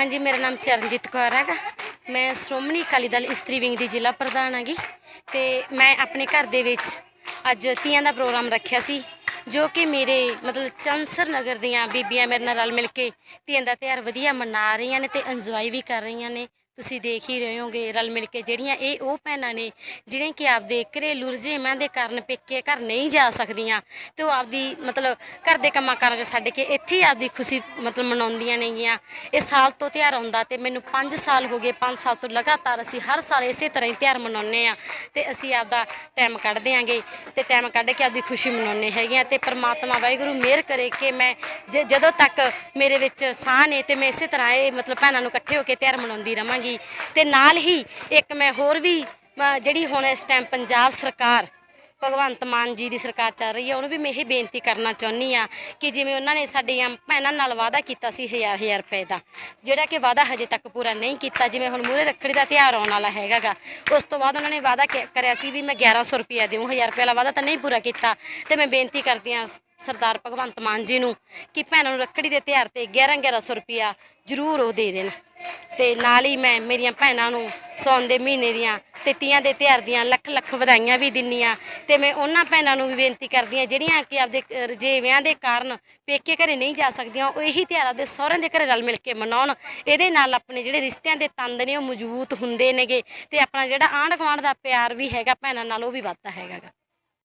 ਹਾਂਜੀ, ਮੇਰਾ ਨਾਮ ਚਰਨਜੀਤ ਕੌਰ ਹੈਗਾ। ਮੈਂ ਸ਼੍ਰੋਮਣੀ ਅਕਾਲੀ ਦਲ ਇਸਤਰੀ ਵਿੰਗ ਦੀ ਜ਼ਿਲ੍ਹਾ ਪ੍ਰਧਾਨ ਹੈਗੀ। ਤੇ ਮੈਂ ਆਪਣੇ ਘਰ ਦੇ ਵਿੱਚ ਅੱਜ ਤੀਆਂ ਦਾ ਪ੍ਰੋਗਰਾਮ ਰੱਖਿਆ ਸੀ, ਜੋ ਕਿ ਮੇਰੇ ਮਤਲਬ ਚੰਸਰ ਨਗਰ ਦੀਆਂ ਬੀਬੀਆਂ ਮੇਰੇ ਨਾਲ ਰਲ ਮਿਲ ਕੇ ਤੀਆਂ ਦਾ ਤਿਉਹਾਰ ਵਧੀਆ ਮਨਾ ਰਹੀਆਂ ਨੇ ਤੇ ਇੰਜੋਏ ਵੀ ਕਰ ਰਹੀਆਂ ਨੇ। ਤੁਸੀਂ ਦੇਖ ਹੀ ਰਹੇ ਹੋਗੇ ਰਲ ਮਿਲ ਕੇ ਜਿਹੜੀਆਂ ਇਹ ਉਹ ਭੈਣਾਂ ਨੇ, ਜਿਹੜੀਆਂ ਕਿ ਆਪਦੇ ਘਰੇਲੂ ਰੁਝੇਵਾਂ ਦੇ ਕਾਰਨ ਪੇਕੇ ਘਰ ਨਹੀਂ ਜਾ ਸਕਦੀਆਂ ਤੇ ਉਹ ਆਪਦੀ ਮਤਲਬ ਘਰ ਦੇ ਕੰਮਾਂ ਕਾਰਾਂ 'ਚ ਛੱਡ ਕੇ ਇੱਥੇ ਹੀ ਆਪਦੀ ਖੁਸ਼ੀ ਮਤਲਬ ਮਨਾਉਂਦੀਆਂ ਨੇਗੀਆਂ। ਇਹ ਸਾਲ ਤੋਂ ਤਿਉਹਾਰ ਆਉਂਦਾ ਤੇ ਮੈਨੂੰ 5 ਸਾਲ ਹੋ ਗਏ 5 ਸਾਲ ਤੋਂ ਲਗਾਤਾਰ ਅਸੀਂ ਹਰ ਸਾਲ ਇਸੇ ਤਰ੍ਹਾਂ ਹੀ ਤਿਉਹਾਰ ਮਨਾਉਂਦੇ ਆ ਤੇ ਅਸੀਂ ਆਪਦਾ ਟਾਈਮ ਕੱਢਦੇ ਆਂਗੇ ਤੇ ਟਾਈਮ ਕੱਢ ਕੇ ਆਪਦੀ ਖੁਸ਼ੀ ਮਨਾਉਂਦੇ ਹੈਗੇ ਆ ਤੇ ਪ੍ਰਮਾਤਮਾ ਵਾਹਿਗੁਰੂ ਮਿਹਰ ਕਰੇ ਕਿ ਮੈਂ ਜ- ਜਦੋਂ ਤੱਕ ਮੇਰੇ ਵਿੱਚ ਸਾਹ ਨੇ ਤੇ ਮੈਂ ਇਸੇ ਤਰ੍ਹਾਂ ਇਹ ਮਤਲਬ ਭੈਣਾਂ ਨੂੰ ਇਕੱਠੇ ਹੋ ਕੇ ਤਿਉਹਾਰ ਮਨਾਉਂਦੀ ਰਵਾਂਗੀ। ਤੇ ਨਾਲ ਹੀ ਇੱਕ ਮੈਂ ਹੋਰ ਵੀ ਜਿਹੜੀ ਹੁਣ ਇਸ ਟਾਈਮ ਪੰਜਾਬ ਸਰਕਾਰ, ਭਗਵੰਤ ਮਾਨ ਜੀ ਦੀ ਸਰਕਾਰ ਚੱਲ ਰਹੀ ਹੈ ਉਹਨੂੰ ਵੀ ਮੈਂ ਇਹ ਬੇਨਤੀ ਕਰਨਾ ਚਾਹੁੰਦੀ ਆ ਕਿ ਜਿਵੇਂ ਉਹਨਾਂ ਨੇ ਸਾਡੀਆਂ ਭੈਣਾਂ ਨਾਲ ਵਾਅਦਾ ਕੀਤਾ ਸੀ ਹਜ਼ਾਰ ਹਜ਼ਾਰ ਰੁਪਏ ਦਾ, ਜਿਹੜਾ ਕਿ ਵਾਅਦਾ ਹਜੇ ਤੱਕ ਪੂਰਾ ਨਹੀਂ ਕੀਤਾ, ਜਿਵੇਂ ਹੁਣ ਮੂਹਰੇ ਰੱਖੜੀ ਦਾ ਤਿਉਹਾਰ ਆਉਣ ਵਾਲਾ ਹੈਗਾਗਾ, ਉਸ ਤੋਂ ਬਾਅਦ ਉਹਨਾਂ ਨੇ ਵਾਅਦਾ ਕ- ਕਰਿਆ ਸੀ ਵੀ ਮੈਂ 1100 ਰੁਪਏ ਦੇਵਾਂ 1000 ਰੁਪਏ ਵਾਲਾ ਵਾਅਦਾ ਤਾਂ ਨਹੀਂ ਪੂਰਾ ਕੀਤਾ। ਤੇ ਮੈਂ ਬੇਨਤੀ ਕਰਦੀ ਹਾਂ ਸਰਦਾਰ ਭਗਵੰਤ ਮਾਨ ਜੀ ਨੂੰ ਕਿ ਭੈਣਾਂ ਨੂੰ ਰੱਖੜੀ ਦੇ ਤਿਉਹਾਰ ਤੇ 11 1100 ਰੁਪਿਆ ਜ਼ਰੂਰ ਉਹ ਦੇ ਦੇਣ। ਤੇ ਨਾਲ ਹੀ ਮੈਂ ਮੇਰੀਆਂ ਭੈਣਾਂ ਨੂੰ ਸੌਣ ਦੇ ਮਹੀਨੇ ਦੀਆਂ ਤੇ ਤੀਆਂ ਦੇ ਤਿਉਹਾਰ ਦੀਆਂ ਲੱਖ ਲੱਖ ਵਧਾਈਆਂ ਵੀ ਦਿੰਨੀ ਆ ਤੇ ਮੈਂ ਉਹਨਾਂ ਭੈਣਾਂ ਨੂੰ ਵੀ ਬੇਨਤੀ ਕਰਦੀ ਆ ਜਿਹੜੀਆਂ ਕਿ ਆਪਦੇ ਰਜੇਵਿਆਂ ਦੇ ਕਾਰਨ ਪੇਕੇ ਘਰੇ ਨਹੀਂ ਜਾ ਸਕਦੀਆਂ, ਉਹ ਇਹੀ ਤਿਉਹਾਰ ਆਪਦੇ ਸਹੁਰਿਆਂ ਦੇ ਘਰੇ ਰਲ ਮਿਲ ਕੇ ਮਨਾਉਣ। ਇਹਦੇ ਨਾਲ ਆਪਣੇ ਜਿਹੜੇ ਰਿਸ਼ਤਿਆਂ ਦੇ ਤੰਦ ਨੇ, ਉਹ ਮਜ਼ਬੂਤ ਹੁੰਦੇ ਨੇਗੇ ਤੇ ਆਪਣਾ ਜਿਹੜਾ ਆਂਢ ਗੁਆਂਢ ਦਾ ਪਿਆਰ ਵੀ ਹੈਗਾ ਭੈਣਾਂ ਨਾਲ, ਉਹ ਵੀ ਵੱਧਦਾ ਹੈਗਾ ਗਾ।